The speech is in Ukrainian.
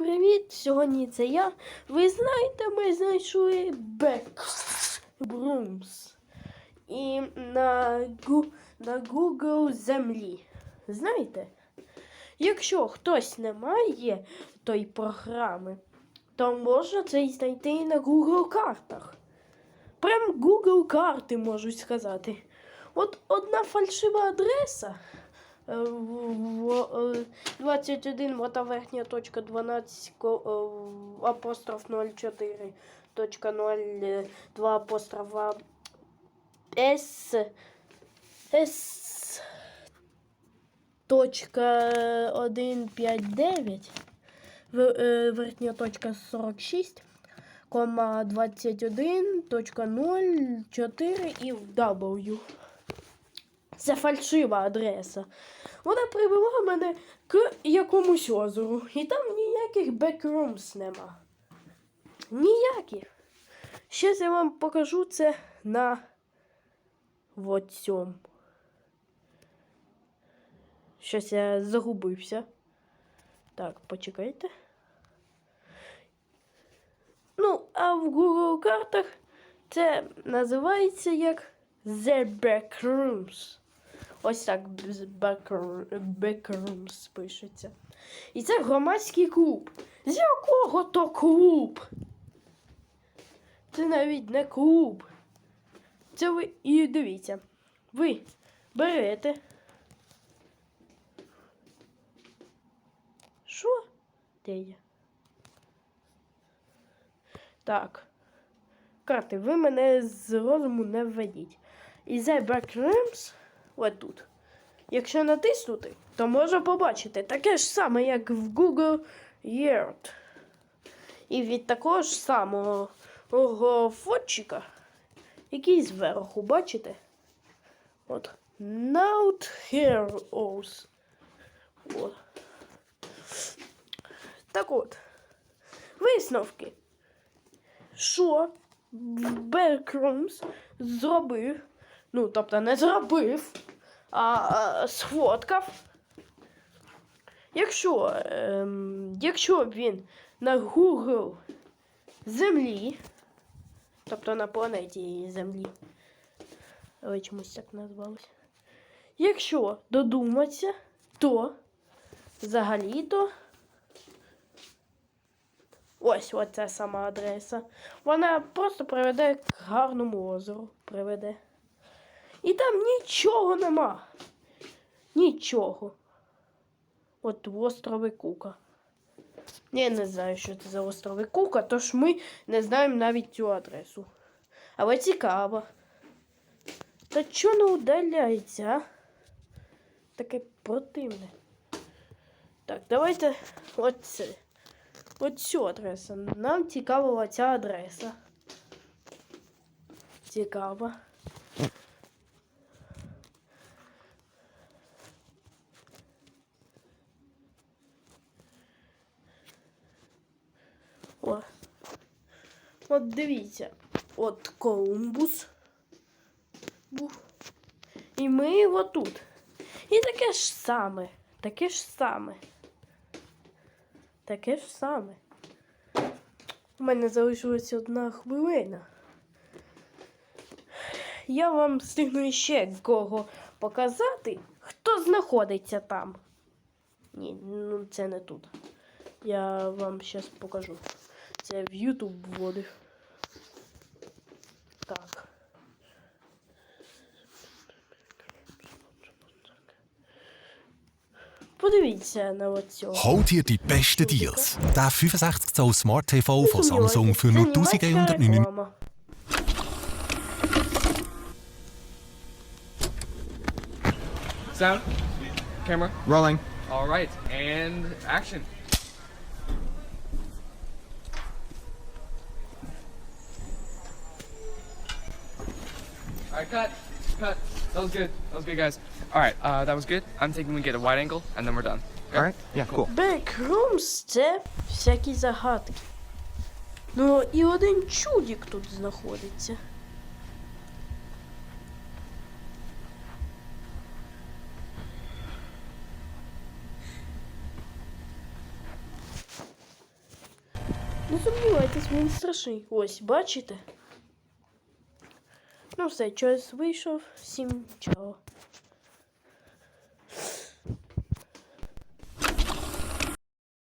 Привіт! Сьогодні це я. Ви знаєте, ми знайшли Backrooms. І на, Гу... на Google землі. Знаєте? Якщо хтось не має тої програми, то можна це знайти і на Google картах. Прям Google карти можуть сказати. От одна фальшива адреса. Е, в- в- е, 21 вота верхня точка 12 е, апостроф 04 точка 02 апострофа С С точка 159 в- е, верхня точка 46 кома 21 точка 04 і W. Це фальшива адреса. Вона привела мене к якомусь озеру. І там ніяких бекрумс нема. Ніяких. Щас я вам покажу це на вот цьому. Щас я загубився. Так, почекайте. Ну, а в Google картах це називається як The Backrooms. Ось так Backr- пишеться. І це громадський клуб. З якого то клуб? Це навіть не клуб. Це ви і дивіться. Ви берете. Що? Де я? Так. Карти, ви мене з розуму не введіть. І The Backrooms ось тут. Якщо натиснути, то можна побачити таке ж саме, як в Google Earth. І від такого ж самого ого, фотчика, який зверху, бачите? От. Not Heroes. От. Так от. Висновки. Що Backrooms зробив, ну, тобто не зробив, а, сфоткав. Якщо, ем, якщо він на Google Землі, тобто на планеті Землі, але чомусь так назвалось. Якщо додуматися, то взагалі-то Ось оця сама адреса. Вона просто приведе к гарному озеру. Приведе. І там нічого нема. Нічого. От острови Кука. Я не знаю, що це за острови Кука, тож ми не знаємо навіть цю адресу. Але цікаво. Та чого не удаляється? Таке противне. Так, давайте оце. От цю адресу. Нам цікава ця адреса. Цікаво. О. От дивіться. От Колумбус був. І ми його тут. І таке ж саме. Таке ж саме. Таке ж саме. У мене залишилася одна хвилина. Я вам встигну ще кого показати, хто знаходиться там. Ні, ну це не тут. Я вам зараз покажу. Це в YouTube вводив. Так. Подивіться на оцього. Hol dir die besten Deals. Der 65 Zoll Smart TV von Samsung für nur 1199 Реклама. Sound, camera. Rolling. All right, and action. All right, cut, cut. That was good. That was good, guys. All right, uh, that was good. I'm thinking we get a wide angle, and then we're done. All right. Yeah, cool. Backrooms це всякі загадки. Ну і один чудік тут знаходиться. Не сумнівайтесь, він страшний. Ось, бачите? Ну все, час вийшов. Всім чао.